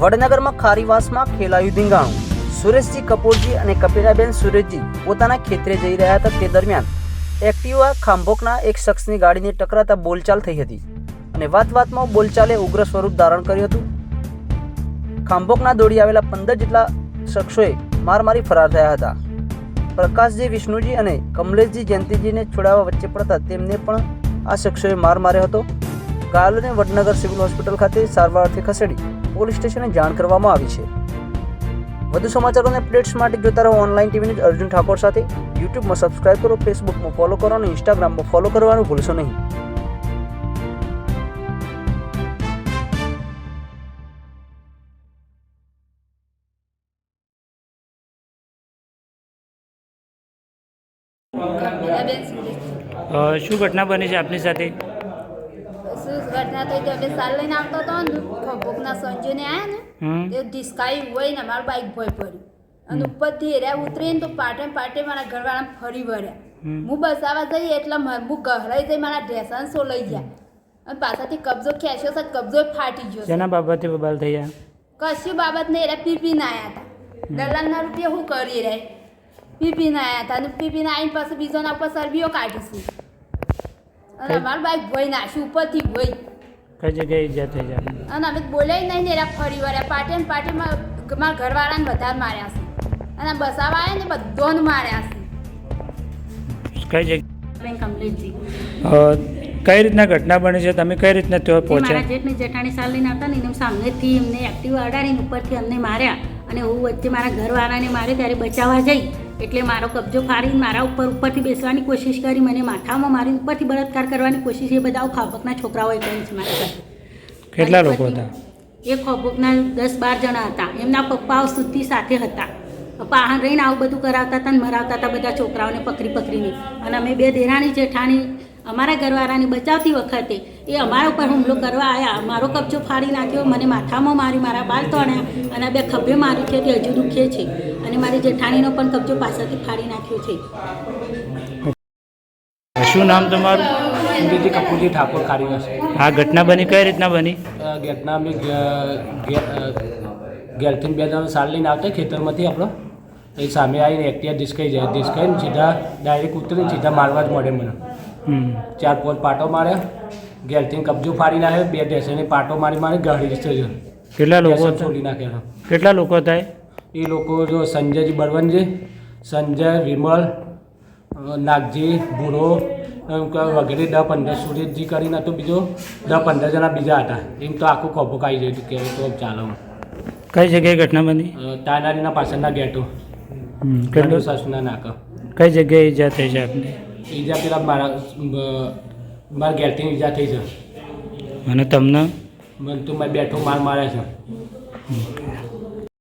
વડનગરમાં ખારીવાસમાં ખેલાયું ધીંગાણું. સુરેશજી કપૂરજી અને કપિલાબેન સુરેશજી પોતાના ખેતરે જઈ રહ્યા હતા તે દરમિયાન એક્ટિવા ખાંભોકના એક શખ્સની ગાડીને ટકરાતા બોલચાલ થઈ હતી અને વાત વાતમાં બોલચાલે ઉગ્ર સ્વરૂપ ધારણ કર્યું હતું. ખાંભોકના દોડી આવેલા પંદર જેટલા શખ્સોએ માર મારી ફરાર થયા હતા. પ્રકાશજી, વિષ્ણુજી અને કમલેશજી જયંતિજીને છોડાવવા વચ્ચે પડતા તેમને પણ આ શખ્સોએ માર માર્યો હતો. ઘાયલોને વડનગર સિવિલ હોસ્પિટલ ખાતે સારવારથી ખસેડી પોલીસ સ્ટેશને જાણ કરવામાં આવી છે. વધુ સમાચારો અને અપડેટ્સ માટે જોતા રહો online TV news Arjun Thakor સાથે. યુટ્યુબમાં સબસ્ક્રાઇબ કરો ફેસબુકમાં ફોલો કરો અને ઇન્સ્ટાગ્રામમાં ફોલો કરવાનું ભૂલશો નહીં. શું ઘટના બની છે આપની સાથે? થઈ તો અમે સાલ લઈને આવતો હતો ને ખભોકના સંજયને આવ્યા ને તે ડિસ્કાઈ હોય ને અમારું બાઈક ભોય પડ્યું. અને ઉપરથી ઉતરી ઉતરીને તો પાટે ને પાટે મારા ઘરવાળા ફરી વળ્યા. હું બસ બસાવા જઈ એટલે હું ગહરાઈ જઈ મારા ઢેસાન સો લઈ ગયા. અને પાછળથી કબજો ખેંચ્યો છે કબજો ફાટી ગયો જેના બાબતે બબાલ થયા? કશું બાબત નહીં એરા પીપીને આવ્યા હતા. દલાલના રૂપિયા હું કરી રહે? પીપીને આવ્યા હતા. અને પીપીને આવીને પાછું બીજોના ઉપર સરબીઓ કાઢીશું. અને અમારું બાઈક ભોય નાખ્યું ઉપરથી ભોય. કઈ જગ્યાએ ઈજા થઈ જાય? અને અમે બોલાય નહીં ને એરા ફરી વળ્યા પાટે ને પાટીમાં મારા ઘરવાળાને વધારે માર્યા છે. અને બસાવા આવ્યા ને બધોને માર્યા છે. કઈ જગ્યા કઈ રીતના ઘટના બની છે? તમે કઈ રીતના ત્યાં એ મારા પહોંચ્યા જેઠની જેઠાણી સાલ લઈને આવતા ને એમ સામેથી એમને એક્ટિવા અડાડીને ઉપરથી અમને માર્યા. અને હું વચ્ચે મારા ઘરવાળાને મારે ત્યારે બચાવવા જઈ. એટલે મારો કબજો ફાડીને મારા ઉપર ઉપરથી બેસવાની કોશિશ કરી મને માથામાં મારી ઉપરથી બળાત્કાર કરવાની કોશિશ એ બધા ખાબકના છોકરાઓએ કરી છે મારા સાથે કેટલા લોકો હતા? એ ખોબકના દસ બાર જણા હતા. એમના પપ્પાઓ સુધી સાથે હતા. પપ્પા આ રહીને આવું બધું કરાવતા હતા ને મરાવતા હતા બધા છોકરાઓને પકડી પકડીને. અને અમે બે દેરાણી જેઠાણી અમારા ઘરવાળાને બચાવતી વખતે એ અમારા ઉપર હુમલો કરવા આવ્યા મારો કબજો ફાડી નાખ્યો મને માથામાં મારી મારા બાલ તોડ્યા અને આ બે ખભે માર્યું છે તે હજુ દુખે છે. અને મારી જેઠાણીનો પણ કબજો પાછળથી ફાડી નાખ્યો છે. શું નામ તમારું? બીજી કપૂરજી ઠાકોર કારીગર. છે આ ઘટના બની કઈ રીતના બની? ઘટના અમે ઘેરથી બે જણા સાર લઈને આવતા ખેતરમાંથી આપણો. એ સામે આવીને એક્ટિવા ડિસ્કાઈ જાય ડિસ્કાઈને સીધા ડાયરેક્ટ ઉતરીને સીધા મારવા જ મળે મને. ચાર પાંચ પાટો માર્યા. ઘેરથી કબજો ફાડી નાખ્યો. બે ઢેસને પાટો મારી મારી ગાડી સ્ટેશન કેટલા લોકો છોડી નાખ્યા કેટલા લોકો થાય? એ? લોકો જો સંજયજી બળવંતજી સંજય વિમલ નાગજી ભૂરો વગેરે દસ પંદર સુરેશજી કરીને તો બીજો. દસ પંદર જણા બીજા હતા. એમ તો આખું ખોબુક આવી જાય. કે તો ચાલો કઈ જગ્યાએ ઘટના બની તાનારીના પાછળના ગેટો. કેટલો? સાસુના નાકા. કઈ જગ્યાએ ઈજા થઈ છે આપને? ઈજા પેલા મારા મારા ઘેરથી ઈજા થઈ છે. અને તમને? મને તો મેં બેઠો માર મારે છે.